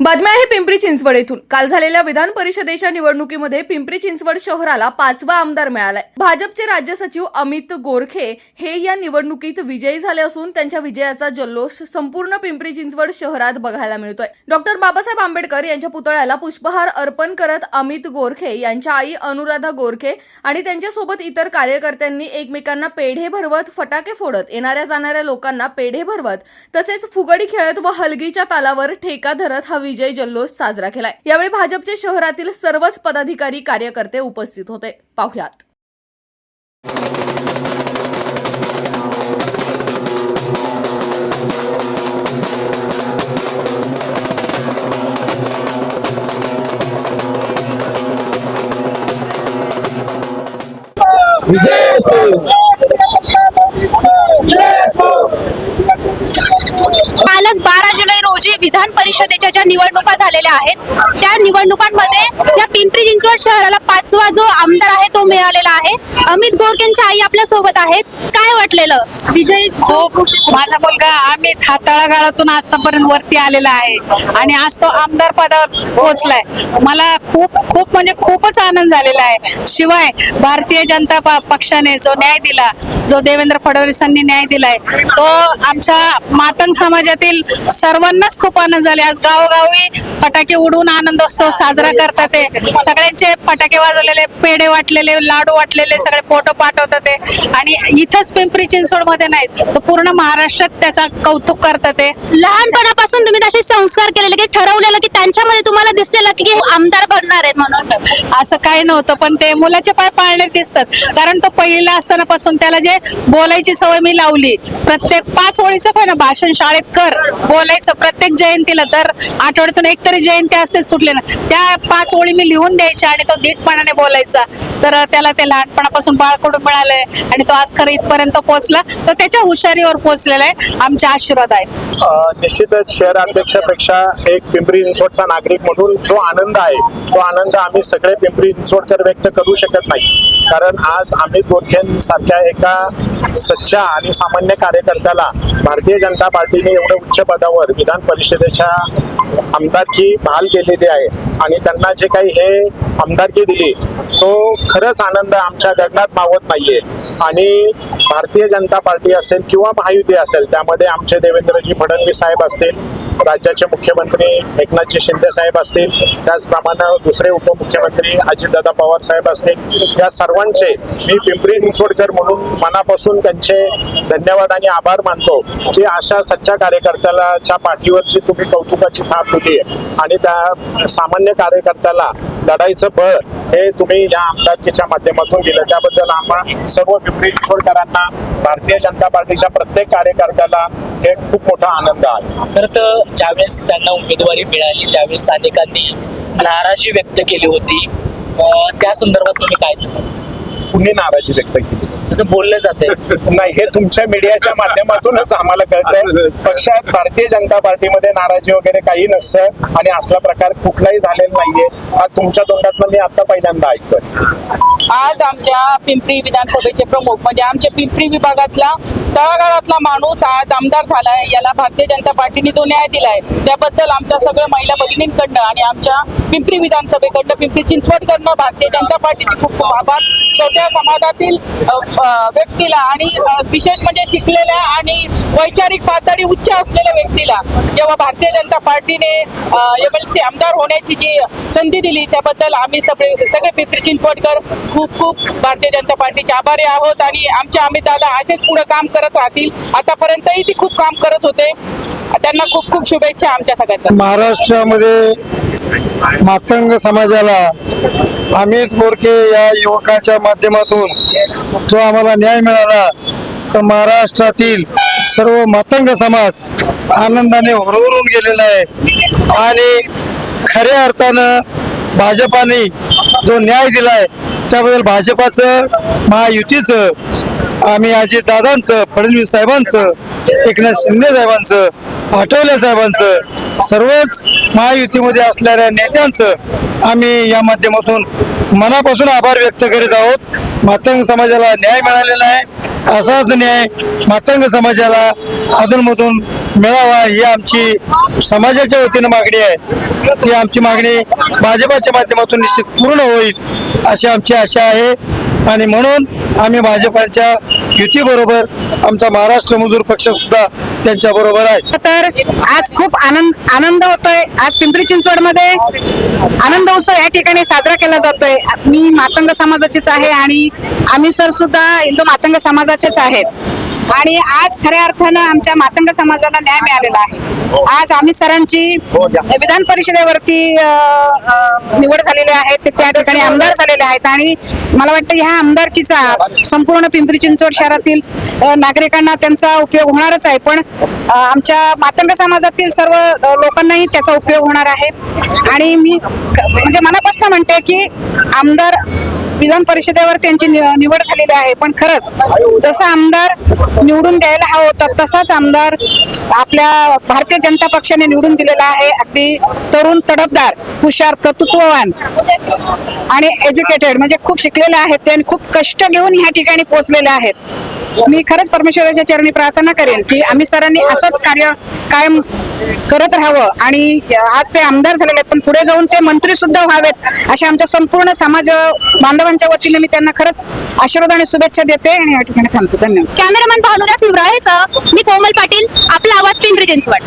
बातम्या आहे पिंपरी चिंचवड येथून. काल झालेल्या विधान परिषदेच्या निवडणुकीमध्ये पिंपरी चिंचवड शहराला पाचवा आमदार मिळालाय. भाजपचे राज्य सचिव अमित गोरखे हे या निवडणुकीत विजयी झाले असून त्यांच्या विजयाचा जल्लोष संपूर्ण पिंपरी चिंचवड शहरात बघायला मिळतोय. डॉक्टर बाबासाहेब आंबेडकर यांच्या पुतळ्याला पुष्पहार अर्पण करत अमित गोरखे यांच्या आई अनुराधा गोरखे आणि त्यांच्यासोबत इतर कार्यकर्त्यांनी एकमेकांना पेढे भरवत फटाके फोडत येणाऱ्या जाणाऱ्या लोकांना पेढे भरवत तसेच फुगडी खेळत व हलगीच्या तालावर ठेका धरत हवी विजय जल्लोष साजरा केलाय. यावेळी भाजपचे शहरातील सर्वच पदाधिकारी कार्यकर्ते उपस्थित होते. पाहुयात. विजय कालच बारा जुलै रोजी विधान परिषदेच्या ज्या निवडणुका झालेल्या आहेत. त्या निवडणुकांमध्ये त्या पिंपरी चिंचवड शहराला पाचवा जो आमदार आहे तो मिळालेला आहे. अमित गोरकेंच्या आई आपल्यासोबत आहेत. काय वाटलेलं? विजय? खूप माझा मुलगा अमित हा तळागाळातून आतापर्यंत वरती आलेला आहे. आणि आज तो आमदार पदावर पोहोचलाय. मला खूप खूप म्हणजे खूपच आनंद झालेला आहे. शिवाय भारतीय जनता प- पक्षाने जो न्याय दिला जो देवेंद्र फडणवीसांनी न्याय दिलाय तो आमच्या मातंग समाजातील सर्वांनाच खूप आनंद झाले. आज गावोगावी फटाके उडवून आनंदोत्सव साजरा करतात ते. सगळ्यांचे फटाके वाजवलेले पेढे वाटलेले लाडू वाटलेले सगळे फोटो पाठवतात ते. आणि इथंच पिंपरी चिंचवडमध्ये नाहीत तर पूर्ण महाराष्ट्रात त्याचा कौतुक करतात ते. लहानपणापासून तुम्ही तसे संस्कार केलेले की ठरवलेलं की त्यांच्यामध्ये तुम्हाला दिसलेलं की आमदार बनणार आहेत म्हणून. असं काही नव्हतं पण ते मुलाचे पाय पाळण्यात दिसतात. कारण तो पहिला असताना पासून त्याला जे बोलायची सवय मी लावली प्रत्येक पाच ओळीचं पण भाषण शाळेत कर बोलायचं प्रत्येक जयंतीला तर आठवड्यातून एक तरी जयंती असतेच कुठले ना. त्या पाच ओळी मी लिहून द्यायच्या आणि तो धीटपणाने बोलायचा. तर त्याला ते लहानपणापासून बाळकडून मिळालंय आणि तो आज खरं इथपर्यंत पोहोचला. तो त्याच्या हुशारीवर पोहोचलेला आहे. आमचे आशीर्वाद आहेत. निश्चितच शहर अध्यक्षापेक्षा एक पिंपरी चिंचवडचा नागरिक म्हणून जो आनंद आहे तो आनंद आम्ही सगळे पिंपरी चिंचवडकर व्यक्त करू शकत नाही. कारण आज अमित गोरखेंसारख्या एका सच्च्या आणि सामान्य कार्यकर्त्याला भारतीय जनता पार्टीने एवढं उच्च पदावर विधान परिषदेच्या Yeah. आमदारकी बहाल केलेली आहे आणि त्यांना जे काही हे आमदारकी दिली तो खरंच आनंद आमच्या गगनात मावत नाहीये. आणि भारतीय जनता पार्टी असेल किंवा महायुती असेल त्यामध्ये आमचे देवेंद्रजी फडणवीस साहेब असतील राज्याचे मुख्यमंत्री एकनाथजी शिंदे साहेब असतील त्याचप्रमाणे दुसरे उपमुख्यमंत्री अजितदादा पवार साहेब असतील या सर्वांचे मी पिंपरी चिंचवडकर म्हणून मनापासून त्यांचे धन्यवाद आणि आभार मानतो की अशा सच्च्या कार्यकर्त्याला पाठीवरची तुम्ही कौतुकाची थाप होती. आणि त्या सामान्य कार्यकर्त्याला लढाईचं बळ हे तुम्ही या आमदारकीच्या माध्यमातून दिलं. त्याबद्दल आम्हा सर्व पिंपरी चिंचवडकरांना भारतीय जनता पार्टीच्या प्रत्येक कार्यकर्त्याला हे खूप मोठा आनंद आहे. खरं तर ज्यावेळेस त्यांना उमेदवारी मिळाली त्यावेळेस अनेकांनी नाराजी व्यक्त केली होती. त्या संदर्भात तुम्ही काय सांगाल? कुणी नाराजी व्यक्त केली. असं बोललं जातंय. नाही हे तुमच्या मीडियाच्या माध्यमातूनच आम्हाला कळतंय. पक्षात भारतीय जनता पार्टीमध्ये नाराजी वगैरे काही नसतं आणि असला प्रकार कुठलाही झालेला नाहीये. हा तुमच्या तोंडातनं मी आता पहिल्यांदा ऐकतोय. आज आमच्या पिंपरी विधानसभेचे प्रमुख म्हणजे आमच्या पिंपरी विभागातला तळागाळातला माणूस आज आमदार झालाय. याला भारतीय जनता पार्टीने जो न्याय दिलाय त्याबद्दल आमच्या सगळ्या महिला भगिनींकडनं आणि आमच्या पिंपरी विधानसभेकडनं पिंपरी चिंचवडकडनं भारतीय जनता पार्टीचे खूप खूप आभार. छोट्या समाजातील व्यक्तीला आणि विशेष म्हणजे शिकलेल्या आणि वैचारिक पातळी उच्च असलेल्या व्यक्तीला जेव्हा भारतीय जनता पार्टीने एम एल सी आमदार होण्याची जी संधी दिली त्याबद्दल आम्ही सगळे सगळे पिंपरी चिंचवडकर खूप खूप भारतीय जनता पार्टीचे आभारी आहोत आणि आमचे अमित दादा असेच पुढे काम करत राहतील. आतापर्यंतही ती खूप काम करत होते. त्यांना खूप खूप शुभेच्छा आमच्या सगळ्यांच्या महाराष्ट्रामध्ये मातंग समाजाला अमित बोरके या युवकाच्या माध्यमातून जो आम्हाला न्याय मिळाला तर महाराष्ट्रातील सर्व मातंग समाज आनंदाने हुरहुरून गेलेला आहे. आणि खऱ्या अर्थानं भाजपाने जो न्याय दिलाय त्याबद्दल भाजपाचं महायुतीचं आम्ही अजित दादांचं फडणवीस साहेबांचं एकनाथ शिंदे साहेबांचं आठवले साहेबांचं सर्वच महायुतीमध्ये असणाऱ्या नेत्यांचं आम्ही या माध्यमातून मनापासून आभार व्यक्त करीत आहोत. मातंग समाजाला न्याय मिळालेला आहे. असाच न्याय मातंग समाजाला अधूनमधून मिळावा ही आमची समाजाच्या वतीनं मागणी आहे. ती आमची मागणी भाजपाच्या माध्यमातून निश्चित पूर्ण होईल अशी आमची आशा आहे. आणि म्हणून आम्ही भाजपाच्या युतीबरोबर आमचा महाराष्ट्र मजूर पक्षसुद्धा त्यांच्या बरोबर आहे. तर आज खूप आनंद आनंद होतोय. आज पिंपरी चिंचवडमध्ये आनंद उत्सव या ठिकाणी साजरा केला जातोय. मी मातंग समाजाचीच आहे आणि आम्ही सर सुद्धा हिंदू मातंग समाजाचेच आहेत. आणि आज खऱ्या अर्थानं आमच्या मातंग समाजाला न्याय मिळालेला आहे. आज आम्ही सरांची विधान परिषदेवरती निवड झालेली आहे. ते त्या ठिकाणी आमदार झालेले आहेत. आणि मला वाटतं ह्या आमदारकीचा संपूर्ण पिंपरी चिंचवड शहरातील नागरिकांना त्यांचा उपयोग होणारच आहे. पण आमच्या मातंग समाजातील सर्व लोकांनाही त्याचा उपयोग होणार आहे. आणि मी म्हणजे मनापासून म्हणते की आमदार विधान परिषदेवर त्यांची नि- निवड झालेली आहे. पण खरंच जसा आमदार निवडून द्यायला हवा होता तसाच आमदार आपल्या भारतीय जनता पक्षाने निवडून दिलेला आहे. अगदी तरुण तडफदार हुशार कर्तृत्ववान आणि एज्युकेटेड म्हणजे खूप शिकलेले आहेत ते खूप कष्ट घेऊन ह्या ठिकाणी पोहोचलेले आहेत. मी खरंच परमेश्वराच्या चरणी प्रार्थना करेन की आम्ही सरांनी असंच कार्य कायम करत राहावं. आणि आज ते आमदार झालेले आहेत पण पुढे जाऊन ते मंत्री सुद्धा व्हावेत अशा आमच्या संपूर्ण समाज बांधवांच्या वतीने मी त्यांना खरंच आशीर्वाद आणि शुभेच्छा देते आणि या ठिकाणी थांबते. धन्यवाद. कॅमेरामॅन भानुदास हिवराळेसह मी कोमल पाटील आपला आवाज पिंपरी चिंचवड